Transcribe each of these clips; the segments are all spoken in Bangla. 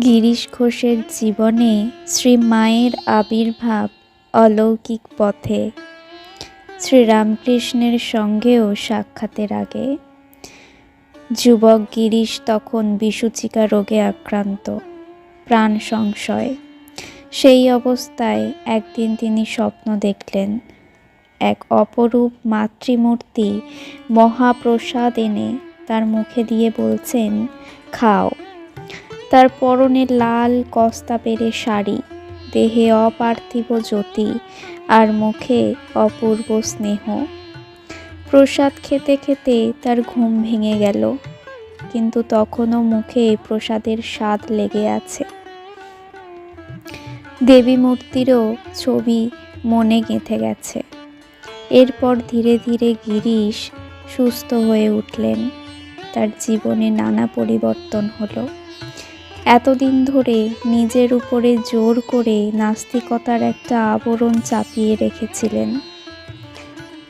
গিরিশ ঘোষের জীবনে শ্রী মায়ের আবির্ভাব অলৌকিক পথে। শ্রীরামকৃষ্ণের সঙ্গেও সাক্ষাতের আগে যুবক গিরিশ তখন বিসূচিকা রোগে আক্রান্ত, প্রাণ সংশয়। সেই অবস্থায় একদিন তিনি স্বপ্ন দেখলেন, এক অপরূপ মাতৃমূর্তি মহাপ্রসাদ এনে তার মুখে দিয়ে বলছেন, খাও। তার পরনে লাল কস্তা পেরে শাড়ি, দেহে অপার্থিব জ্যোতি আর মুখে অপূর্ব স্নেহ। প্রসাদ খেতে খেতে তার ঘুম ভেঙে গেল, কিন্তু তখনও মুখে প্রসাদের স্বাদ লেগে আছে। দেবী মূর্তিরও ছবি মনে গেঁথে গেছে। এরপর ধীরে ধীরে গিরিশ সুস্থ হয়ে উঠলেন। তার জীবনে নানা পরিবর্তন হলো। এতদিন ধরে নিজের উপরে জোর করে নাস্তিকতার একটা আবরণ চাপিয়ে রেখেছিলেন।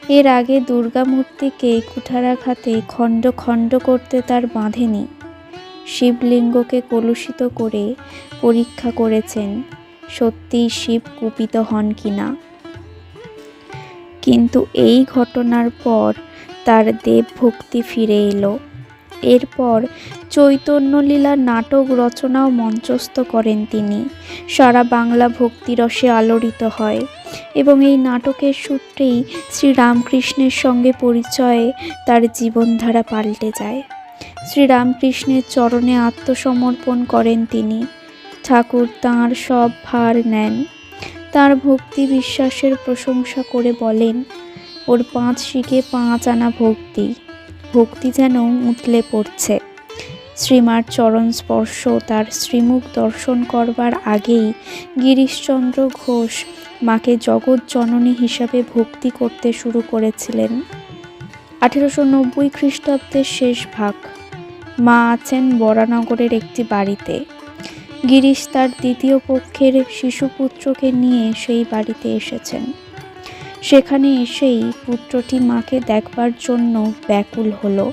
এর আগে দুর্গা মূর্তিকে কুঠারাঘাতে খণ্ড খণ্ড করতে তার বাঁধেনি। শিবলিঙ্গকে কলুষিত করে পরীক্ষা করেছেন, সত্যিই শিব কুপিত হন কিনা কিন্তু এই ঘটনার পর তার দেবভক্তি ফিরে এলো। এরপর চৈতন্যলীলা নাটক রচনাও মঞ্চস্থ করেন তিনি। সারা বাংলা ভক্তিরসে আলোড়িত হয় এবং এই নাটকের সূত্রেই শ্রীরামকৃষ্ণের সঙ্গে পরিচয়ে তার জীবনধারা পাল্টে যায়। শ্রীরামকৃষ্ণের চরণে আত্মসমর্পণ করেন তিনি। ঠাকুর তাঁর সব ভার নেন। তার ভক্তি বিশ্বাসের প্রশংসা করে বলেন, ওর পাঁচ শিখে পাঁচ আনা ভক্তি। ভক্তি যেন উতলে পড়ছে। শ্রীমার চরণ স্পর্শ তার শ্রীমুখ দর্শন করবার আগেই গিরিশচন্দ্র ঘোষ মাকে জগৎ জননী হিসাবে ভক্তি করতে শুরু করেছিলেন। আঠেরোশো নব্বই খ্রিস্টাব্দের শেষ ভাগ। মা আছেন বরানগরের একটি বাড়িতে। গিরিশ তার দ্বিতীয় পক্ষের শিশুপুত্রকে নিয়ে সেই বাড়িতে এসেছেন। সেখানে এসেই পুত্রটি মাকে দেখবার জন্য ব্যাকুল হলো।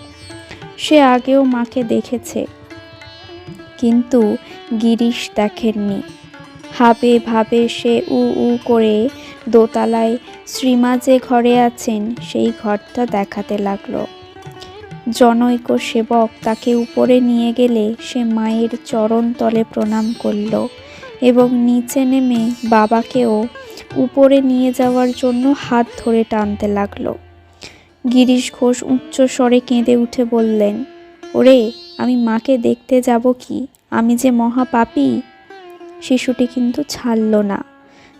সে আগেও মাকে দেখেছে, কিন্তু গিরিশ দেখেননি। হাবে ভাবে সে উ উ করে দোতলায় শ্রীমা যে ঘরে আছেন, সেই ঘরটা দেখাতে লাগল। জনৈক সেবক তাকে উপরে নিয়ে গেলে সে মায়ের চরণ তলে প্রণাম করল এবং নিচে নেমে বাবাকেও উপরে নিয়ে যাওয়ার জন্য হাত ধরে টানতে লাগল। গিরিশ ঘোষ উচ্চ স্বরে কেঁদে উঠে বললেন, ওরে, আমি মাকে দেখতে যাব কি? আমি যে মহাপাপী? শিশুটি কিন্তু ছাড়ল না।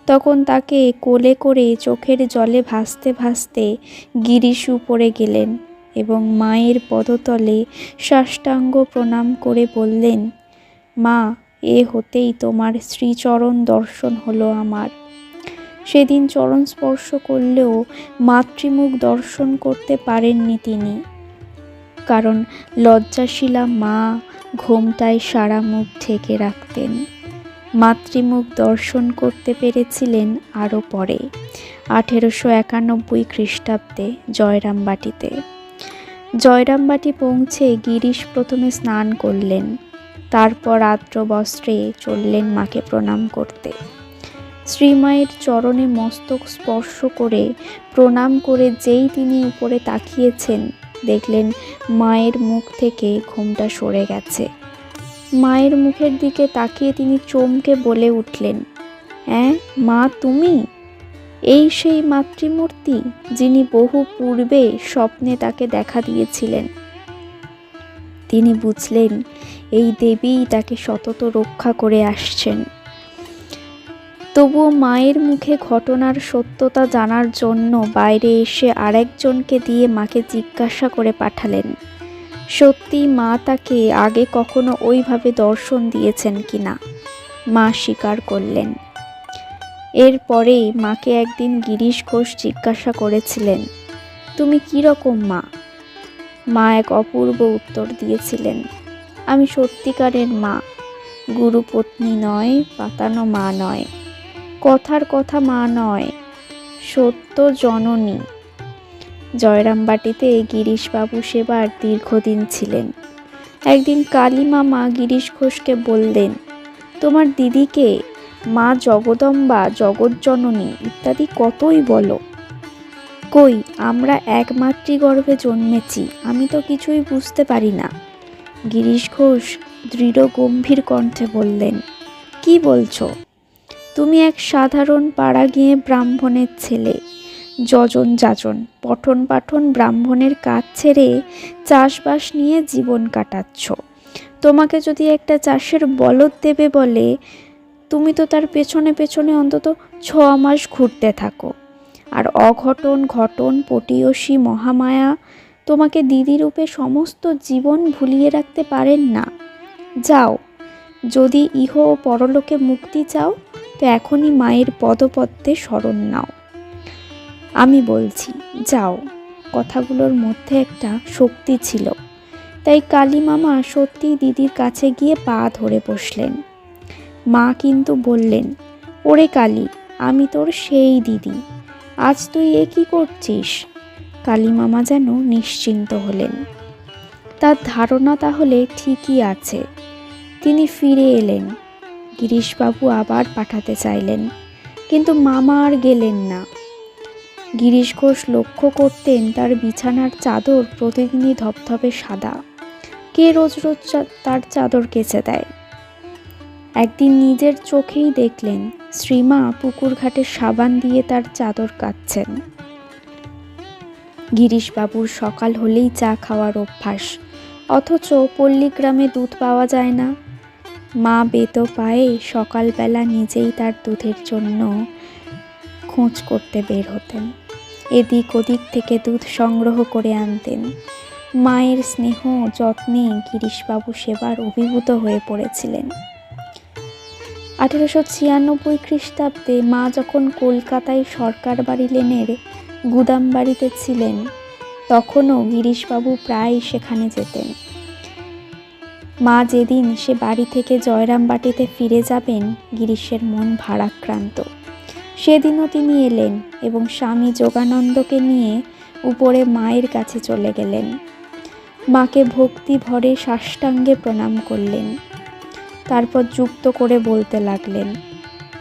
তখন তাকে কোলে করে চোখের জলে ভাসতে ভাসতে গিরিশ উপরে গেলেন এবং মায়ের পদতলে সাষ্টাঙ্গ প্রণাম করে বললেন, মা, এ হতেই তোমার শ্রীচরণ দর্শন হলো আমার। সেদিন চরণ স্পর্শ করলেও মাতৃমুখ দর্শন করতে পারেননি তিনি। কারণ লজ্জাশীলা মা ঘোমটায় সারা মুখ ঢেকে রাখতেন। মাতৃমুখ দর্শন করতে পেরেছিলেন আরও পরে, আঠেরোশো একানব্বই খ্রিস্টাব্দে জয়রামবাটিতে। জয়রামবাটি পৌঁছে গিরিশ প্রথমে স্নান করলেন, তারপর আদ্র বস্ত্রে চললেন মাকে প্রণাম করতে। শ্রীমায়ের চরণে মস্তক স্পর্শ করে, প্রণাম করে যেই তিনি উপরে তাকিয়েছেন, দেখলেন মায়ের মুখ থেকে ঘুমটা সরে গেছে। মায়ের মুখের দিকে তাকিয়ে তিনি চমকে বলে উঠলেন হ্যাঁ মা, তুমি? এই সেই মাতৃমূর্তি যিনি বহু পূর্বে স্বপ্নে তাকে দেখা দিয়েছিলেন। তিনি বুঝলেন এই দেবীই তাকে সতত রক্ষা করে আসছেন। তবুও মায়ের মুখে ঘটনার সত্যতা জানার জন্য বাইরে এসে আরেকজনকে দিয়ে মাকে জিজ্ঞাসা করে পাঠালেন। সত্যি মা তাকে আগে কখনো ওইভাবে দর্শন দিয়েছেন কি না মা স্বীকার করলেন। এরপরে মাকে একদিন গিরিশ ঘোষ জিজ্ঞাসা করেছিলেন, তুমি কীরকম মা? মা এক অপূর্ব উত্তর দিয়েছিলেন, আমি সত্যিকারের মা। গুরুপত্নী নয়, পাতানো মা নয়। কথার কথা মা নয়, সত্য জননী। জয়রামবাটিতে গিরিশবাবু সেবার দীর্ঘদিন ছিলেন। একদিন কালী মামা গিরিশ ঘোষকে বললেন, তোমার দিদিকে মা জগদম্বা, জগজ্জননী ইত্যাদি কতই বলো। কই, আমরা এক মাতৃগর্ভে জন্মেছি, আমি তো কিছুই বুঝতে পারি না। গিরিশ ঘোষ দৃঢ় গম্ভীর কণ্ঠে বললেন, কি বলছো? তুমি এক সাধারণ পাড়া গিয়ে ব্রাহ্মণের ছেলে। যজন যাজন, পঠন পাঠন ব্রাহ্মণের কাজ ছেড়ে চাষবাস নিয়ে জীবন কাটাচ্ছ। তোমাকে যদি একটা চাষের বলদ দেবে বলে, তুমি তো তার পেছনে পেছনে অন্তত ছ মাস ঘুরতে থাকো। আর অঘটন, ঘটন, পটীয়সী, মহামায়া তোমাকে দিদিরূপে সমস্ত জীবন ভুলিয়ে রাখতে পারেন না। যাও, যদি ইহ পরলোকে মুক্তি চাও তো এখনই মায়ের পদপদ্মে স্মরণ নাও। আমি বলছি, যাও। কথাগুলোর মধ্যে একটা শক্তি ছিল। তাই কালী মামা সত্যিই দিদির কাছে গিয়ে পা ধরে বসলেন। মা কিন্তু বললেন, ওরে কালী, আমি তোর সেই দিদি। আজ তুই এ কি করছিস? কালী মামা যেন নিশ্চিন্ত হলেন। তার ধারণা তাহলে ঠিকই আছে। তিনি ফিরে এলেন। গিরিশবাবু আবার পাঠাতে চাইলেন, কিন্তু মামা আর গেলেন না। গিরিশ ঘোষ লক্ষ্য করতেন তার বিছানার চাদর প্রতিদিনই ধপধপে সাদা। কে রোজ রোজ তার চাদর কেচে দেয়? একদিন নিজের চোখেই দেখলেন, শ্রীমা পুকুর ঘাটে সাবান দিয়ে তার চাদর কাচ্ছেন গিরিশবাবুর সকাল হলেই চা খাওয়ার অভ্যাস, অথচ পল্লীগ্রামে দুধ পাওয়া যায় না। মা বেতো পায়ে সকালবেলা নিজেই তার দুধের জন্য খোঁজ করতে বের হতেন। এদিক ওদিক থেকে দুধ সংগ্রহ করে আনতেন। মায়ের স্নেহ যত্নে গিরিশবাবু সেবার অভিভূত হয়ে পড়েছিলেন। আঠেরোশো ছিয়ানব্বই খ্রিস্টাব্দে মা যখন কলকাতায় সরকার বাড়ি লেনের গুদাম বাড়িতে ছিলেন, তখনও গিরিশবাবু প্রায় সেখানে যেতেন। মা যেদিন সে বাড়ি থেকে জয়রাম বাটিতে ফিরে যাবেন, গিরিশের মন ভারাক্রান্ত। সেদিনও তিনি এলেন এবং স্বামী যোগানন্দকে নিয়ে উপরে মায়ের কাছে চলে গেলেন। মাকে ভক্তি ভরে সাষ্টাঙ্গে প্রণাম করলেন। তারপর যুক্ত করে বলতে লাগলেন,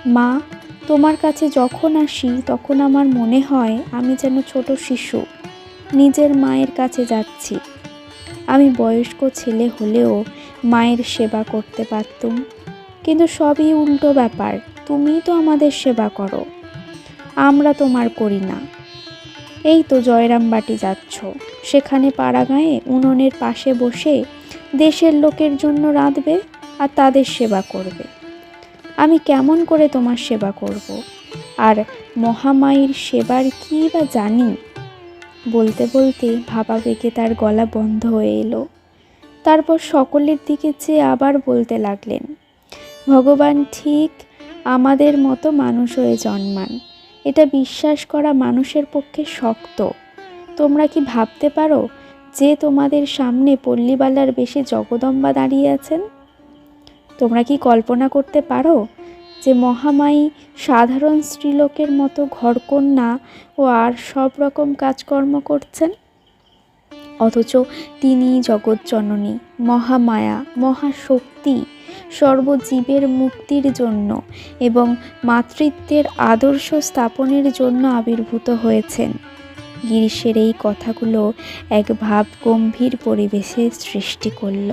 মা, তোমার কাছে যখন আসি, তখন আমার মনে হয় আমি যেন ছোট শিশু। নিজের মায়ের কাছে যাচ্ছি। আমি বয়স্ক ছেলে হলেও মায়ের সেবা করতে পারতুম। কিন্তু সবই উল্টো ব্যাপার তুমি তো আমাদের সেবা করো। আমরা তোমার করি না। এই তো জয়রামবাটি যাচ্ছ। সেখানে পাড়াগাঁয়ে উনুনের পাশে বসে দেশের লোকের জন্য রাঁধবে আর তাদের সেবা করবে। আমি কেমন করে তোমার সেবা করব? আর মহামায়ীর সেবার কী বা জানি? বলতে বলতে ভাবাবেগে তার গলা বন্ধ হয়ে এলো। তারপর সকলের দিকে চেয়ে আবার বলতে লাগলেন, ভগবান ঠিক আমাদের মতো মানুষ হয়ে জন্মান। এটা বিশ্বাস করা মানুষের পক্ষে শক্ত। তোমরা কি ভাবতে পারো যে তোমাদের সামনে পল্লীবালার বেশি জগদম্বা দাঁড়িয়ে আছেন? তোমরা কি কল্পনা করতে পারো যে মহামায়ী সাধারণ স্ত্রীলোকের মতো ঘরকন্যা ও আর সব রকম কাজকর্ম করছেন? অথচ তিনি জগৎজননী মহামায়া, মহাশক্তি, সর্বজীবের মুক্তির জন্য এবং মাতৃত্বের আদর্শ স্থাপনের জন্য আবির্ভূত হয়েছেন। গিরিশের এই কথাগুলো এক ভাব গম্ভীর পরিবেশে সৃষ্টি করল।